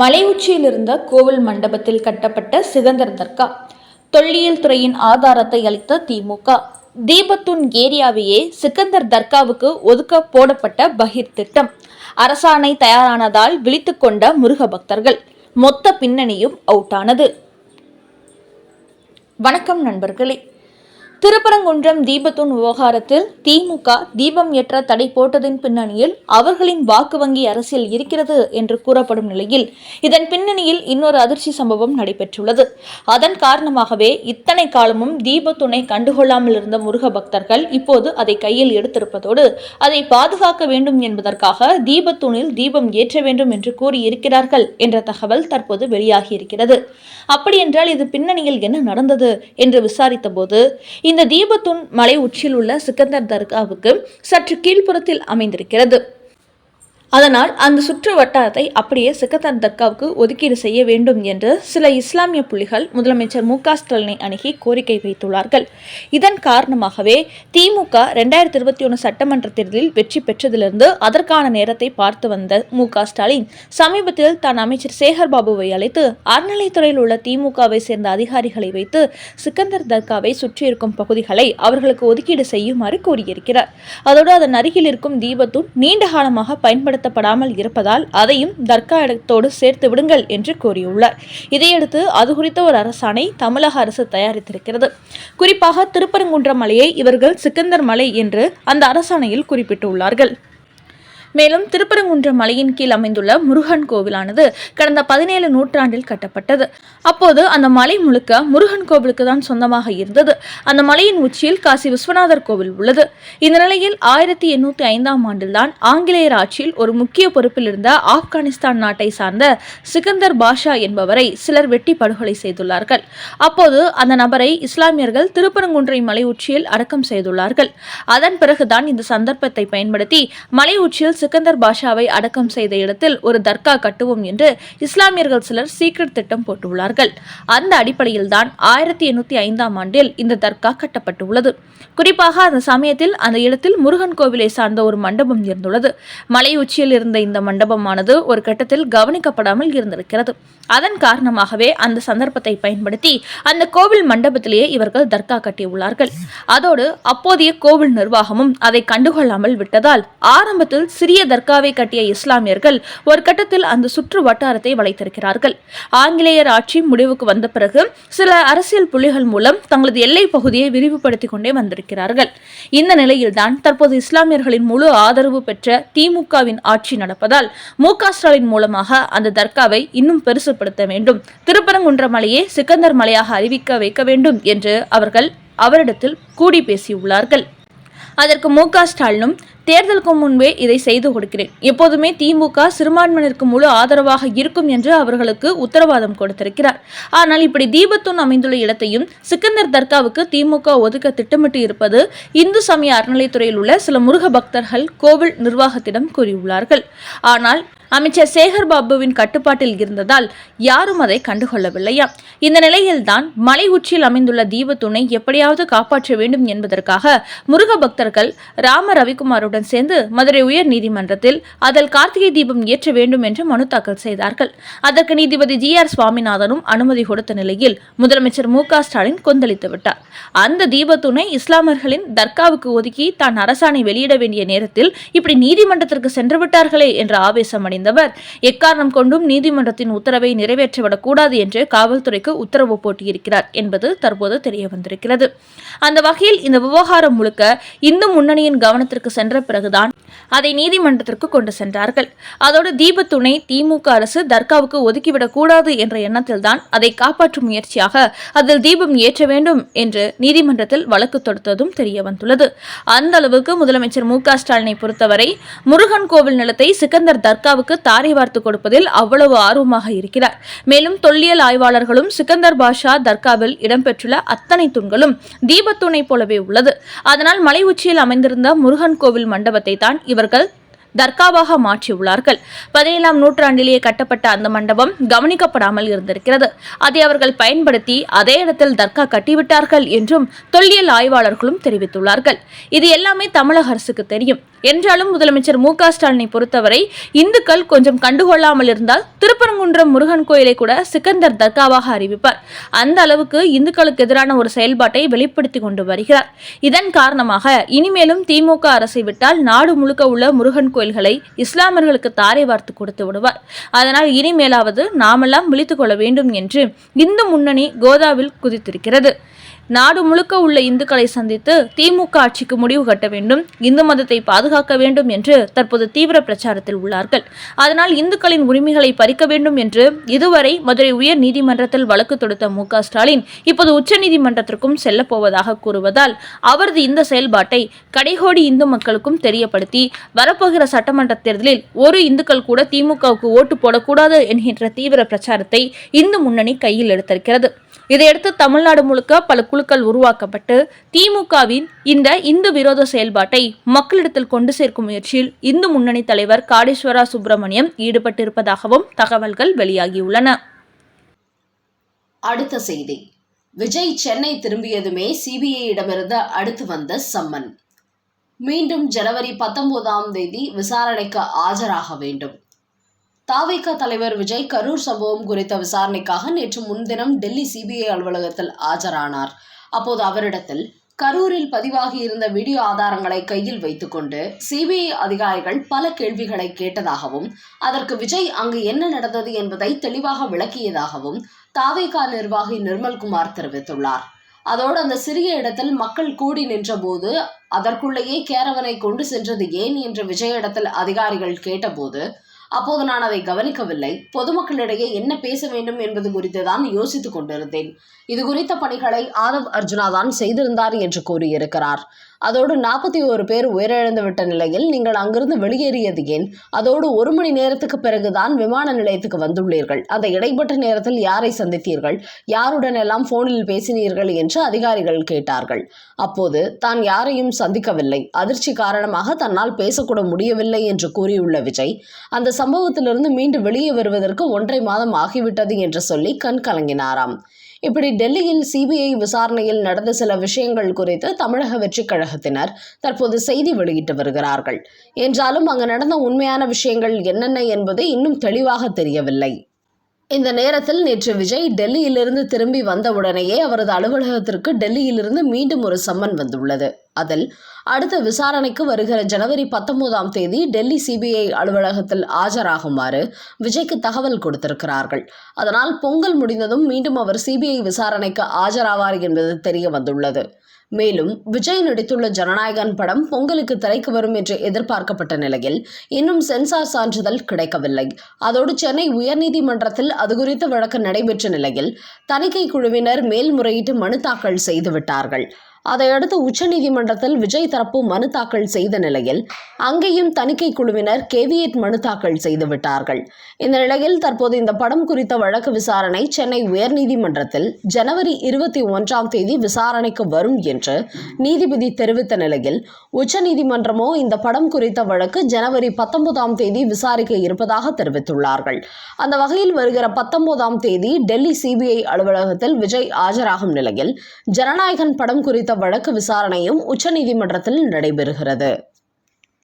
மலை உச்சியில் இருந்த கோவில் மண்டபத்தில் கட்டப்பட்ட சிகந்தர் தர்கா. தொல்லியல் துறையின் ஆதாரத்தை அளித்த திமுக. தீபத்துன் ஏரியாவையே சிக்கந்தர் தர்காவுக்கு ஒதுக்க போடப்பட்ட பகிர் திட்டம். அரசாணை தயாரானதால் விழித்து கொண்ட முருக பக்தர்கள் மொத்த பின்னணியும் அவுட்டானது வணக்கம் நண்பர்களே. திருப்பரங்குன்றம் தீபத்தூண் விவகாரத்தில் திமுக தீபம் ஏற்ற தடை போட்டதின் பின்னணியில் அவர்களின் வாக்கு வங்கி அரசியல் இருக்கிறது என்று கூறப்படும் நிலையில் இதன் பின்னணியில் இன்னொரு அதிர்ச்சி சம்பவம் நடைபெற்றுள்ளது. அதன் காரணமாகவே இத்தனை காலமும் தீபத்துணை கண்டுகொள்ளாமல் இருந்த முருக பக்தர்கள் இப்போது அதை கையில் எடுத்திருப்பதோடு அதை பாதுகாக்க வேண்டும் என்பதற்காக தீபத்தூணில் தீபம் ஏற்ற வேண்டும் என்று கூறியிருக்கிறார்கள் என்ற தகவல் தற்போது வெளியாகியிருக்கிறது. அப்படியென்றால் இது பின்னணியில் என்ன நடந்தது என்று விசாரித்த போது இந்த தீபத்துன் மலை உச்சியில் உள்ள சிக்கந்தர் தர்காவுக்கு சற்று கீழ்ப்புறத்தில் அமைந்திருக்கிறது. அதனால் அந்த சுற்று வட்டாரத்தை அப்படியே சிக்கத்தன் தர்காவுக்கு ஒதுக்கீடு செய்ய வேண்டும் என்று சில இஸ்லாமிய புள்ளிகள் முதலமைச்சர் மு க ஸ்டாலினை அணுகி கோரிக்கை வைத்துள்ளார்கள். இதன் காரணமாகவே திமுக ரெண்டாயிரத்தி இருபத்தி ஒன்று சட்டமன்ற தேர்தலில் வெற்றி பெற்றதிலிருந்து அதற்கான நேரத்தை பார்த்து வந்த மு க ஸ்டாலின் சமீபத்தில் தான் அமைச்சர் சேகர் பாபுவை அழைத்து அறநிலைத்துறையில் உள்ள திமுகவை சேர்ந்த அதிகாரிகளை வைத்து சிக்கந்தர் தர்காவை சுற்றியிருக்கும் பகுதிகளை அவர்களுக்கு ஒதுக்கீடு செய்யுமாறு கூறியிருக்கிறார் அதோடு அதன் அருகில் இருக்கும் தீபத்தூண் நீண்ட காலமாக பயன்படுத்தப்படாமல் இருப்பதால் அதையும் தர்கா இடத்தோடு சேர்த்து விடுங்கள் என்று கூறியுள்ளார். இதையடுத்து அது குறித்த ஒரு அரசாணை தமிழக அரசு தயாரித்திருக்கிறது. குறிப்பாக திருப்பரங்குன்ற மலையை இவர்கள் சிக்கந்தர் மலை என்று அந்த அரசாணையில் குறிப்பிட்டுள்ளார்கள். மேலும் திருப்பரங்குன்றம் மலையின் கீழ் அமைந்துள்ள முருகன் கோவிலானது கடந்த பதினேழு நூற்றாண்டில் கட்டப்பட்டது. அப்போது அந்த மலை முழுக்க முருகன் கோவிலுக்கு தான் சொந்தமாக இருந்தது. அந்த மலையின் உச்சியில் காசி விஸ்வநாதர் கோவில் உள்ளது. இந்த நிலையில் ஆயிரத்தி எண்ணூற்றி ஐந்தாம் ஆண்டில்தான் ஆங்கிலேயர் ஆட்சியில் ஒரு முக்கிய பொறுப்பில் இருந்த ஆப்கானிஸ்தான் நாட்டை சார்ந்த சிகந்தர் பாஷா என்பவரை சிலர் வெட்டி படுகொலை செய்துள்ளார்கள். அப்போது அந்த நபரை இஸ்லாமியர்கள் திருப்பரங்குன்றை மலை உச்சியில் அடக்கம் செய்துள்ளார்கள். அதன் பிறகுதான் இந்த சந்தர்ப்பத்தை பயன்படுத்தி மலை உச்சியில் சிக்கந்தர் பாஷாவை அடக்கம் செய்த இடத்தில் ஒரு தர்கா கட்டுவோம் என்று இஸ்லாமியர்கள் சிலர் சீக்கிரட் திட்டம் போட்டுள்ளார்கள். அந்த அடிப்படையில் தான் ஆயிரத்தி எண்ணூத்தி ஐந்தாம் ஆண்டில் இந்த தர்கா கட்டப்பட்டுள்ளது. குறிப்பாக அந்த சமயத்தில் அந்த இடத்தில் முருகன் கோவிலை சார்ந்த ஒரு மண்டபம் இருந்துள்ளது. மலை உச்சியில் இருந்த இந்த மண்டபமானது ஒரு கட்டத்தில் கவனிக்கப்படாமல் இருந்திருக்கிறது. அதன் காரணமாகவே அந்த சந்தர்ப்பத்தை பயன்படுத்தி அந்த கோவில் மண்டபத்திலேயே இவர்கள் தர்கா கட்டியுள்ளார்கள். அதோடு அப்போதைய கோவில் நிர்வாகமும் அதை கண்டுகொள்ளாமல் விட்டதால் ஆரம்பத்தில் சிறிய தர்காவை கட்டிய இஸ்லாமியர்கள் ஒரு கட்டத்தில் அந்த சுற்று வட்டாரத்தை வளைத்திருக்கிறார்கள். ஆங்கிலேயர் ஆட்சி முடிவுக்கு வந்த பிறகு சில அரசியல் புள்ளிகள் மூலம் தங்களது எல்லை பகுதியை விரிவுபடுத்திக் கொண்டே வந்திருக்கிறார்கள். இந்த நிலையில்தான் தற்போது இஸ்லாமியர்களின் முழு ஆதரவு பெற்ற திமுகவின் ஆட்சி நடப்பதால் மு ஸ்டாலின் மூலமாக அந்த தர்காவை இன்னும் பெருசுப்படுத்த வேண்டும். திருப்பரங்குன்ற மலையே சிக்கந்தர் மலையாக அறிவிக்க வைக்க வேண்டும் என்று அவர்கள் அவரிடத்தில் கூடி பேசியுள்ளார்கள். அதற்கு மு க ஸ்டாலினும் தேர்தலுக்கு முன்பே இதை செய்து கொடுக்கிறேன். எப்போதுமே திமுக சிறுபான்மையினருக்கு முழு ஆதரவாக இருக்கும் என்று அவர்களுக்கு உத்தரவாதம் கொடுத்திருக்கிறார். ஆனால் இப்படி தீபத்துன் அமைந்துள்ள இடத்தையும் சிக்கந்தர் தர்காவுக்கு திமுக ஒதுக்க திட்டமிட்டு இருப்பது இந்து சமய அறநிலைத்துறையில் உள்ள சில முருக பக்தர்கள் கோவில் நிர்வாகத்திடம் கூறியுள்ளார்கள். ஆனால் அமைச்சர் சேகர் பாபுவின் கட்டுப்பாட்டில் இருந்ததால் யாரும் அதை கண்டுகொள்ளவில்லையா? இந்த நிலையில்தான் மலை உச்சியில் அமைந்துள்ள தீபத்துணை எப்படியாவது காப்பாற்ற வேண்டும் என்பதற்காக முருக பக்தர்கள் ராம ரவிக்குமாருடன் சேர்ந்து மதுரை உயர் நீதிமன்றத்தில் அதில் கார்த்திகை தீபம் ஏற்ற வேண்டும் என்று மனு தாக்கல் செய்தார்கள். அதற்கு நீதிபதி ஜி ஆர் சுவாமிநாதனும் அனுமதி கொடுத்த நிலையில் முதலமைச்சர் மு க ஸ்டாலின் கொந்தளித்து விட்டார். அந்த தீபத்துணை இஸ்லாமர்களின் தர்காவுக்கு ஒதுக்கி தான் அரசாணை வெளியிட வேண்டிய நேரத்தில் இப்படி நீதிமன்றத்திற்கு சென்று விட்டார்களே என்ற ஆவேசம் அடைந்தவர். எக்காரணம் கொண்டும் நீதிமன்றத்தின் உத்தரவை நிறைவேற்றிவிடக் கூடாது என்று காவல்துறைக்கு உத்தரவு போட்டியிருக்கிறார் என்பது தற்போது தெரிய வந்திருக்கிறது அந்த வகையில் இந்த விவகாரம் முழுக்க இந்து முன்னணியின் கவனத்திற்கு சென்ற பிறகுதான் அதை நீதிமன்றத்திற்கு கொண்டு சென்றார்கள். அதோடு தீபத்துணை திமுக அரசு தர்காவுக்கு ஒதுக்கிவிடக் கூடாது என்ற எண்ணத்தில்தான் அதை காப்பாற்றும் முயற்சியாக அதில் தீபம் ஏற்ற வேண்டும் என்று நீதிமன்றத்தில் வழக்கு தொடுத்ததும் தெரிய வந்துள்ளது அந்த அளவுக்கு முதலமைச்சர் மு க ஸ்டாலினை பொறுத்தவரை முருகன் கோவில் நிலத்தை சிக்கந்தர் தர்காவுக்கு தாரை வார்த்து கொடுப்பதில் அவ்வளவு ஆர்வமாக இருக்கிறார். மேலும் தொல்லியல் ஆய்வாளர்களும் சிக்கந்தர் பாஷா தர்காவில் இடம்பெற்றுள்ள அத்தனை தூண்களும் தீபத்துணை போலவே உள்ளது. அதனால் மலை உச்சியில் அமைந்திருந்த முருகன் கோவில் மண்டபத்தை தான் இவர்கள் தர்காவாக மாற்றியுள்ளார்கள். பதினேழாம் நூற்றாண்டிலேயே கட்டப்பட்ட அந்த மண்டபம் கவனிக்கப்படாமல் இருந்திருக்கிறது. அதை அவர்கள் பயன்படுத்தி அதே இடத்தில் தர்கா கட்டிவிட்டார்கள் என்றும் தொல்லியல் ஆய்வாளர்களும் தெரிவித்துள்ளார்கள். இது எல்லாமே தமிழக அரசுக்கு தெரியும். என்றாலும் முதலமைச்சர் மு க ஸ்டாலினை பொறுத்தவரை இந்துக்கள் கொஞ்சம் கண்டுகொள்ளாமல் இருந்தால் திருப்பரங்குன்றம் முருகன் கோயிலை கூட சிக்கந்தர் தர்காவாக அறிவிப்பார். அந்த அளவுக்கு இந்துக்களுக்கு எதிரான ஒரு செயல்பாட்டை வெளிப்படுத்தி கொண்டு வருகிறார். இதன் காரணமாக இனிமேலும் திமுக அரசை விட்டால் நாடு முழுக்க உள்ள முருகன் கோயில்களை இஸ்லாமியர்களுக்கு தாரை வார்த்து கொடுத்து விடுவார். அதனால் இனிமேலாவது நாமெல்லாம் விழித்துக் கொள்ள வேண்டும் என்று இந்து முன்னணி கோதாவில் குதித்திருக்கிறது. நாடு முழுக்க உள்ள இந்துக்களை சந்தித்து திமுக ஆட்சிக்கு முடிவு கட்ட வேண்டும் இந்து மதத்தை பாதுகாக்க வேண்டும் என்று தற்போது தீவிர பிரச்சாரத்தில் உள்ளார்கள். அதனால் இந்துக்களின் உரிமைகளை பறிக்க வேண்டும் என்று இதுவரை மதுரை உயர் நீதிமன்றத்தில் வழக்கு தொடுத்த மு க ஸ்டாலின் இப்போது உச்சநீதிமன்றத்திற்கும் செல்லப்போவதாக கூறுவதால் அவரது இந்த செயல்பாட்டை கடைகோடி இந்து மக்களுக்கும் தெரியப்படுத்தி வரப்போகிற சட்டமன்ற தேர்தலில் ஒரு இந்துக்கள் கூட திமுகவுக்கு ஓட்டு போடக்கூடாது என்கின்ற தீவிர பிரச்சாரத்தை இந்து முன்னணி கையில் எடுத்திருக்கிறது. இதையடுத்து தமிழ்நாடு முழுக்க பல குழுக்கள் உருவாக்கப்பட்டு திமுகவின் இந்த இந்து விரோத செயல்பாட்டை மக்களிடத்தில் கொண்டு சேர்க்கும் முயற்சியில் இந்து முன்னணி தலைவர் காடேஸ்வரா சுப்பிரமணியம் ஈடுபட்டிருப்பதாகவும் தகவல்கள் வெளியாகியுள்ளன. அடுத்த செய்தி. விஜய் சென்னை திரும்பியதுமே சிபிஐயிடமிருந்து அடுத்து வந்த சம்மன். மீண்டும் ஜனவரி பத்தொன்பதாம் தேதி விசாரணைக்கு ஆஜராக வேண்டும். தாவிக தலைவர் விஜய் கரூர் சம்பவம் குறித்த விசாரணைக்காக நேற்று முன்தினம் டெல்லி சிபிஐ அலுவலகத்தில் ஆஜரானார். அப்போது அவரிடத்தில் கரூரில் பதிவாகி இருந்த வீடியோ ஆதாரங்களை கையில் வைத்துக்கொண்டு சிபிஐ அதிகாரிகள் பல கேள்விகளை கேட்டதாகவும் அதற்கு விஜய் அங்கு என்ன நடந்தது என்பதை தெளிவாக விளக்கியதாகவும் தாவேகா நிர்வாகி நிர்மல்குமார் தெரிவித்துள்ளார். அதோடு அந்த சிறிய இடத்தில் மக்கள் கூடி நின்றபோது அதற்குள்ளேயே கேரவனை கொண்டு சென்றது ஏன் என்று விஜயிடத்தில் அதிகாரிகள் கேட்டபோது அப்போது நான் அதை கவனிக்கவில்லை. பொதுமக்களிடையே என்ன பேச வேண்டும் என்பது குறித்து தான் யோசித்துக் கொண்டிருந்தேன். இது குறித்த பணிகளை ஆதவ் அர்ஜுனா தான் செய்திருந்தார் என்று கூறியிருக்கிறார். அதோடு நாற்பத்தி ஒரு பேர் உயிரிழந்து விட்ட நிலையில் நீங்கள் அங்கிருந்து வெளியேறியது ஏன்? அதோடு ஒரு மணி நேரத்துக்கு பிறகுதான் விமான நிலையத்துக்கு வந்துள்ளீர்கள். அந்த இடைப்பட்ட நேரத்தில் யாரை சந்தித்தீர்கள்? யாருடன் எல்லாம் போனில் பேசினீர்கள் என்று அதிகாரிகள் கேட்டார்கள். அப்போது தான் யாரையும் சந்திக்கவில்லை. அதிர்ச்சி காரணமாக தன்னால் பேசக்கூட முடியவில்லை என்று கூறியுள்ள விஜய் அந்த சம்பவத்திலிருந்து மீண்டும் வெளியே வருவதற்கு ஒன்றை மாதம் ஆகிவிட்டது என்று சொல்லி கண் கலங்கினாராம். இப்படி டெல்லியில் சிபிஐ விசாரணையில் நடந்த சில விஷயங்கள் குறித்து தமிழக வெற்றிக் கழகத்தினர் தற்போது செய்தி வெளியிட்டு வருகிறார்கள். என்றாலும் அங்கு நடந்த உண்மையான விஷயங்கள் என்னென்ன என்பது இன்னும் தெளிவாக தெரியவில்லை. இந்த நேரத்தில் நேற்று விஜய் டெல்லியிலிருந்து திரும்பி வந்தவுடனேயே அவரது அலுவலகத்திற்கு டெல்லியிலிருந்து மீண்டும் ஒரு சம்மன் வந்துள்ளது. அதில் அடுத்த விசாரணைக்கு வருகிற ஜனவரி பத்தொன்பதாம் தேதி டெல்லி சிபிஐ அலுவலகத்தில் ஆஜராகுமாறு விஜய்க்கு தகவல் கொடுத்திருக்கிறார்கள். அதனால் பொங்கல் முடிந்ததும் மீண்டும் அவர் சிபிஐ விசாரணைக்கு ஆஜராவார் என்பது தெரிய வந்துள்ளது. மேலும் விஜய் நடித்துள்ள ஜனநாயகன் படம் பொங்கலுக்கு திரைக்கு வரும் என்று எதிர்பார்க்கப்பட்ட நிலையில் இன்னும் சென்சார் சான்றிதழ் கிடைக்கவில்லை. அதோடு சென்னை உயர்நீதிமன்றத்தில் அது குறித்த வழக்கு நடைபெற்ற நிலையில் தணிக்கை குழுவினர் மேல்முறையீட்டு மனு தாக்கல் செய்துவிட்டார்கள். அதையடுத்து உச்சநீதிமன்றத்தில் விஜய் தரப்பு மனு தாக்கல் செய்த நிலையில் அங்கேயும் தணிக்கை குழுவினர் கேவியேட் மனு தாக்கல் செய்துவிட்டார்கள் இந்த நிலையில் தற்போது இந்த படம் குறித்த வழக்கு விசாரணை சென்னை உயர்நீதிமன்றத்தில் ஜனவரி இருபத்தி ஒன்றாம் தேதி விசாரணைக்கு வரும் என்று நீதிபதி தெரிவித்த நிலையில் உச்சநீதிமன்றமோ இந்த படம் குறித்த வழக்கு ஜனவரி பத்தொன்பதாம் தேதி விசாரிக்க இருப்பதாக தெரிவித்துள்ளார்கள். அந்த வகையில் வருகிற பத்தொன்பதாம் தேதி டெல்லி சிபிஐ அலுவலகத்தில் விஜய் ஆஜராகும் நிலையில் ஜனநாயகன் படம் குறித்த குறித்த வழக்கு விசாரணையும் உச்சநீதிமன்றத்தில் நடைபெறுகிறது.